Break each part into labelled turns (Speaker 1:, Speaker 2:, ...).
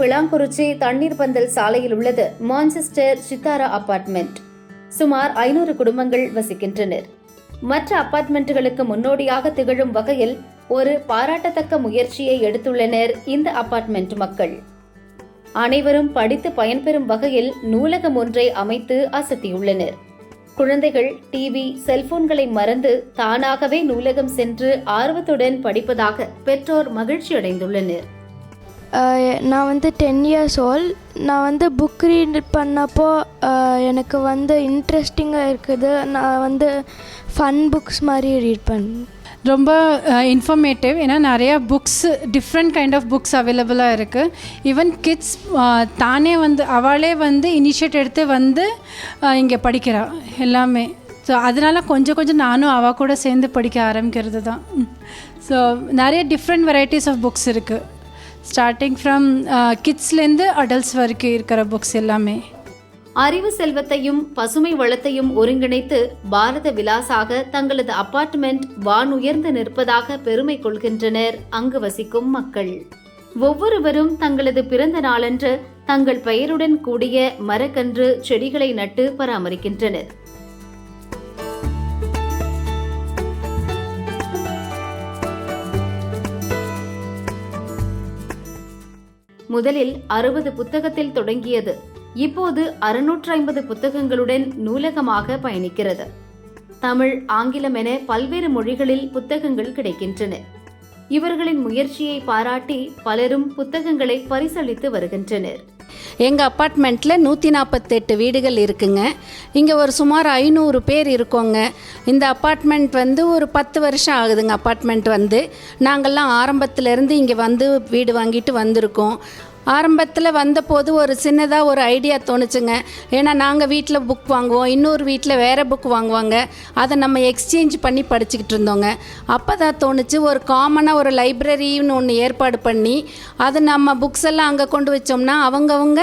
Speaker 1: Vilankurichi Thanneer Pandhal சாலையில் உள்ளது Manchester Sithara apartment. சுமார் ஐநூறு குடும்பங்கள் வசிக்கின்றனர். மற்ற அபார்ட்மெண்ட்டுகளுக்கு முன்னோடியாக திகழும் வகையில் ஒரு பாராட்டத்தக்க முயற்சியை எடுத்துள்ளனர் இந்த அபார்ட்மெண்ட் மக்கள். அனைவரும் படித்து பயன்பெறும் வகையில் நூலகம் ஒன்றை அமைத்து அசத்தியுள்ளனர். குழந்தைகள் டிவி செல்போன்களை மறந்து தானாகவே நூலகம் சென்று ஆர்வத்துடன் படிப்பதாக பெற்றோர்
Speaker 2: மகிழ்ச்சியடைந்துள்ளனர். நான் வந்து டென் இயர்ஸ் ஓல் நான் வந்து புக் ரீட் பண்ணப்போ எனக்கு வந்து இன்ட்ரெஸ்டிங்காக இருக்குது. நான் வந்து ஃபன் புக்ஸ் மாதிரி ரீட் பண்ணேன்
Speaker 3: ரொம்ப இன்ஃபர்மேட்டிவ் ஏன்னா நிறையா books different kind of books அவைலபிளாக இருக்குது ஈவன் கிட்ஸ் தானே வந்து அவளே வந்து இனிஷியேட் எடுத்து வந்து இங்கே படிக்கிறா. எல்லாமே. ஸோ அதனால் கொஞ்சம் கொஞ்சம் நானும் அவள் கூட சேர்ந்து படிக்க ஆரம்பிக்கிறது தான் ஸோ நிறைய டிஃப்ரெண்ட் வெரைட்டிஸ் ஆஃப் புக்ஸ் இருக்குது ஸ்டார்டிங் ஃப்ரம் கிட்ஸ்லேருந்து அடல்ட்ஸ் வரைக்கும் இருக்கிற புக்ஸ் எல்லாமே.
Speaker 1: அறிவு செல்வத்தையும் பசுமை வளத்தையும் ஒருங்கிணைத்து பாரத விலாசாக தங்களது அபார்ட்மெண்ட் வானுயர்ந்து நிற்பதாக பெருமை கொள்கின்றனர். அங்கு வசிக்கும் மக்கள். ஒவ்வொருவரும் தங்களது பிறந்த நாளன்று தங்கள் பெயருடன் கூடிய மரக்கன்று செடிகளை நட்டு பராமரிக்கின்றனர். முதலில் அறுபது புத்தகத்தில் தொடங்கியது. இப்போது அறுநூற்று ஐம்பது புத்தகங்களுடன் நூலகமாக பயணிக்கிறது. தமிழ் ஆங்கிலம் என பல்வேறு மொழிகளில் புத்தகங்கள் கிடைக்கின்றன. இவர்களின் முயற்சியை பாராட்டி பலரும் புத்தகங்களை பரிசளித்து வருகின்றனர்.
Speaker 4: எங்கள் அப்பார்ட்மெண்ட்டில் நூற்றி நாற்பத்தெட்டு வீடுகள் இருக்குங்க. இங்கே ஒரு சுமார் ஐநூறு பேர் இருக்கோங்க. இந்த அப்பார்ட்மெண்ட் வந்து ஒரு பத்து வருஷம் ஆகுதுங்க அப்பார்ட்மெண்ட் வந்து. நாங்கள்லாம் ஆரம்பத்துலேருந்து இங்கே வந்து வீடு வாங்கிட்டு வந்திருக்கோம். ஆரம்பத்தில் வந்தபோது ஒரு சின்னதாக ஒரு ஐடியா தோணுச்சுங்க. ஏன்னா நாங்கள் வீட்டில் புக் வாங்குவோம். இன்னொரு வீட்டில் வேறு புக் வாங்குவாங்க. அதை நம்ம எக்ஸ்சேஞ்ச் பண்ணி படிச்சுக்கிட்டு இருந்தோங்க. அப்போ தான் தோணுச்சு ஒரு காமனாக ஒரு லைப்ரரின்னு ஒன்று ஏற்பாடு பண்ணி அது நம்ம புக்ஸ் எல்லாம் அங்கே கொண்டு வச்சோம்னா அவங்கவுங்க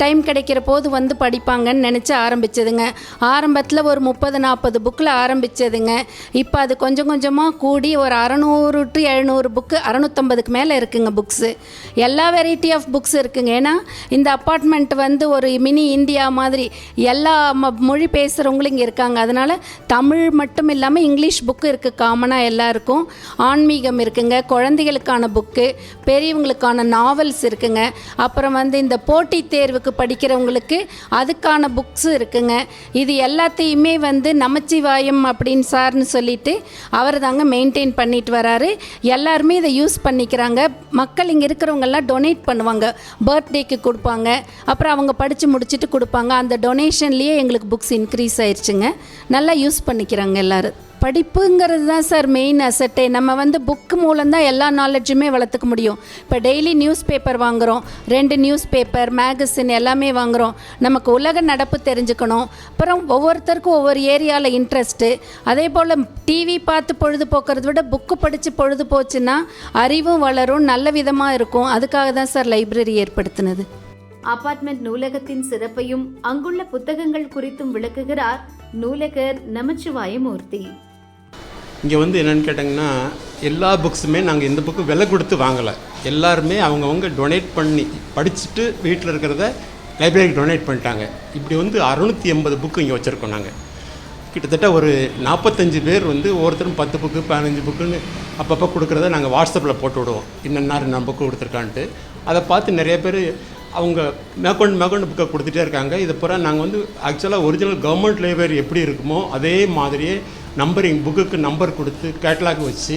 Speaker 4: டைம் கிடைக்கிற போது வந்து படிப்பாங்கன்னு நினச்சி ஆரம்பிச்சதுங்க. ஆரம்பத்தில் ஒரு முப்பது நாற்பது புக்கில் ஆரம்பித்ததுங்க இப்போ அது கொஞ்சம் கொஞ்சமாக கூடி ஒரு அறநூறு டு எழுநூறு புக்கு அறநூற்றம்பதுக்கு மேலே இருக்குங்க புக்ஸு எல்லா வெரைட்டி ஆஃப் புக்ஸ் இருக்குங்க. ஏன்னா இந்த அப்பார்ட்மெண்ட் வந்து ஒரு மினி இந்தியா மாதிரி எல்லா ம- மொழி பேசுகிறவங்களும் இங்கே இருக்காங்க. அதனால் தமிழ் மட்டும் இல்லாமல் இங்கிலீஷ் புக்கு இருக்குது காமனாக எல்லாருக்கும். ஆன்மீகம் இருக்குங்க. குழந்தைகளுக்கான புக்கு பெரியவங்களுக்கான நாவல்ஸ் இருக்குங்க. அப்புறம் வந்து இந்த போட்டித் தேர்வுக்கு படிக்கிறவங்களுக்கு அதுக்கான புக்ஸும் இருக்குங்க. இது எல்லாத்தையுமே வந்து நமச்சிவாயம் அப்படின்னு சார்னு சொல்லிட்டு அவர் தாங்க மெயின்டைன் பண்ணிட்டு வராரு. எல்லாருமே இதை யூஸ் பண்ணிக்கிறாங்க. மக்கள் இங்கே இருக்கிறவங்கெல்லாம் டொனேட் பண்ணுவாங்க. பர்த்டேக்கு கொடுப்பாங்க. அப்புறம் அவங்க படித்து முடிச்சுட்டு கொடுப்பாங்க. அந்த டொனேஷன்லேயே எங்களுக்கு புக்ஸ் இன்க்ரீஸ் ஆயிடுச்சுங்க நல்லா யூஸ் பண்ணிக்கிறாங்க எல்லோரும். படிப்புங்கிறது தான் சார் மெயின் அசட்டே நம்ம வந்து புக்கு மூலம்தான் எல்லா நாலேஜுமே வளர்த்துக்க முடியும். இப்போ டெய்லி நியூஸ் பேப்பர் வாங்குகிறோம் ரெண்டு நியூஸ் பேப்பர் மேகசின் எல்லாமே வாங்குகிறோம் நமக்கு உலக நடப்பு தெரிஞ்சுக்கணும். அப்புறம் ஒவ்வொருத்தருக்கும் ஒவ்வொரு ஏரியாவில் இன்ட்ரெஸ்ட்டு அதே போல் டிவி பார்த்து பொழுது போக்குறத விட புக்கு படித்து பொழுது போச்சுன்னா அறிவும் வளரும் நல்ல விதமாக இருக்கும். அதுக்காக தான் சார் லைப்ரரி ஏற்படுத்தினது.
Speaker 1: அபார்ட்மெண்ட் நூலகத்தின் சிறப்பையும் அங்குள்ள புத்தகங்கள் குறித்தும் விளக்குகிறார் நூலகர் நமச்சிவாயமூர்த்தி.
Speaker 5: இங்கே வந்து என்னென்னு கேட்டிங்கன்னா எல்லா புக்ஸுமே நாங்கள் இந்த புக்கு விலை கொடுத்து வாங்கலை. எல்லாருமே அவங்கவுங்க டொனேட் பண்ணி படிச்சுட்டு வீட்டில் இருக்கிறத லைப்ரரிக்கு டொனேட் பண்ணிட்டாங்க. இப்படி வந்து அறுநூற்றி எண்பது புக்கு இங்கே வச்சுருக்கோம் நாங்கள் கிட்டத்தட்ட ஒரு நாற்பத்தஞ்சு பேர் வந்து ஒவ்வொருத்தரும் பத்து புக்கு பதினஞ்சு புக்குன்னு அப்பப்போ கொடுக்குறத நாங்கள் வாட்ஸ்அப்பில் போட்டு விடுவோம். இன்னென்ன நான் புக்கு கொடுத்துருக்கான்ட்டு. அதை பார்த்து நிறைய பேர் அவங்க மேற்கொண்டு மேற்கொண்டு புக்கை கொடுத்துட்டே இருக்காங்க. இதை பூரா நாங்கள் வந்து ஆக்சுவலாக ஒரிஜினல் கவர்மெண்ட் லைப்ரரி எப்படி இருக்குமோ அதே மாதிரியே நம்பரிங் புக்குக்கு நம்பர் கொடுத்து கேட்லாக் வச்சு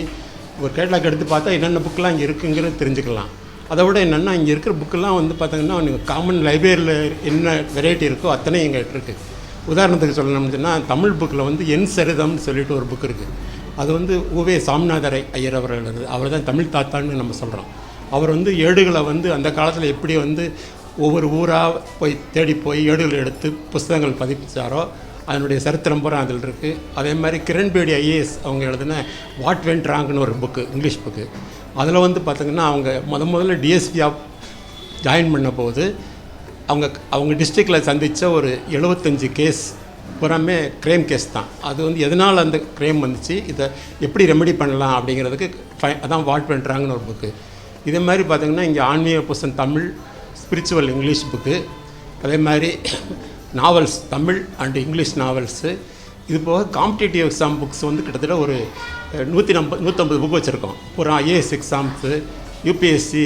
Speaker 5: ஒரு கேட்லாக் எடுத்து பார்த்தா என்னென்ன புக்கெலாம் இங்கே இருக்குங்கிறத தெரிஞ்சுக்கலாம். அதை விட என்னென்னா இங்கே இருக்கிற புக்கெல்லாம் வந்து பார்த்தீங்கன்னா நீங்கள் காமன் லைப்ரரியில் என்ன வெரைட்டி இருக்கோ அத்தனை எங்கள் இருக்குது உதாரணத்துக்கு சொல்லணும்னு சொன்னால் தமிழ் புக்கில் வந்து என் சரிதம்னு சொல்லிட்டு ஒரு புக் இருக்குது அது வந்து உவே சாமிநாதரை ஐயர் அவர்கள் அவர் தான் தமிழ் தாத்தான்னு நம்ம சொல்கிறோம் அவர் வந்து ஏடுகளை வந்து அந்த காலத்தில் எப்படி வந்து ஒவ்வொரு ஊராக போய் தேடி போய் ஏடுகளை எடுத்து புஸ்தகங்கள் பதிப்பிச்சாரோ அதனுடைய சரித்திரம் பூரா அதில் இருக்குது அதே மாதிரி கிரண்பேடி ஐஏஎஸ் அவங்க எழுதின வாட் வென்ட் ராங்னு ஒரு புக்கு இங்கிலீஷ் புக்கு அதில் வந்து பார்த்திங்கன்னா அவங்க முத முதல்ல டிஎஸ்பியாக ஜாயின் பண்ண போது அவங்க அவங்க டிஸ்ட்ரிக்டில் சந்தித்த ஒரு எழுபத்தஞ்சு கேஸ் புறாமே க்ரைம் கேஸ் தான். அது வந்து எதனால் அந்த க்ரைம் வந்துச்சு இதை எப்படி ரெமெடி பண்ணலாம் அப்படிங்கிறதுக்கு ஃபை அதான் வாட் பண்ணுறாங்கன்னு ஒரு புக்கு இதே மாதிரி பார்த்திங்கன்னா இங்கே ஆன்மீக புஸ்தன் தமிழ் ஸ்பிரிச்சுவல் இங்கிலீஷ் புக்கு அதே மாதிரி novels Tamil and English novels இது போக காம்படிட்டிவ் எக்ஸாம் புக்ஸ் வந்து கிட்டத்தட்ட ஒரு நூற்றி நம்ப நூற்றம்பது புக் வச்சுருக்கோம். ஒரு ஐஏஎஸ் எக்ஸாம்ஸு யூபிஎஸ்சி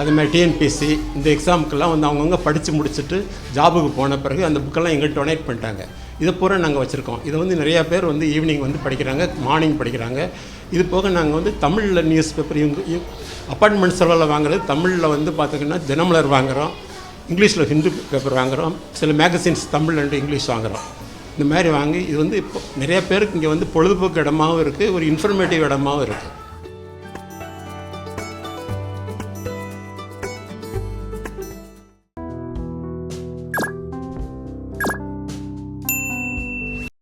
Speaker 5: அது மாதிரி டிஎன்பிஎஸ்சி இந்த எக்ஸாமுக்கெல்லாம் வந்து அவங்கவுங்க படித்து முடிச்சுட்டு ஜாபுக்கு போன பிறகு அந்த புக்கெல்லாம் எங்களுக்கு டொனேட் பண்ணிட்டாங்க. இதை பூரா நாங்கள் வச்சுருக்கோம். இதை வந்து நிறையா பேர் வந்து ஈவினிங் வந்து படிக்கிறாங்க மார்னிங் படிக்கிறாங்க. இது போக நாங்கள் வந்து தமிழில் நியூஸ் பேப்பர் இவங்க அப்பார்ட்மெண்ட் செலவில் வாங்குறது தமிழில் வந்து பார்த்திங்கன்னா தினமலர் வாங்குகிறோம் இங்கிலீஷில் ஹிந்து பேப்பர் வாங்குகிறோம் சில மேகசின்ஸ் தமிழ் அண்டு இங்கிலீஷ் வாங்குகிறோம் இந்த மாதிரி வாங்கி இது வந்து இப்போ நிறைய பேருக்கு இங்கே வந்து பொழுதுபோக்கு இடமாவும் இருக்குது ஒரு இன்ஃபர்மேட்டிவ் இடமாவும் இருக்குது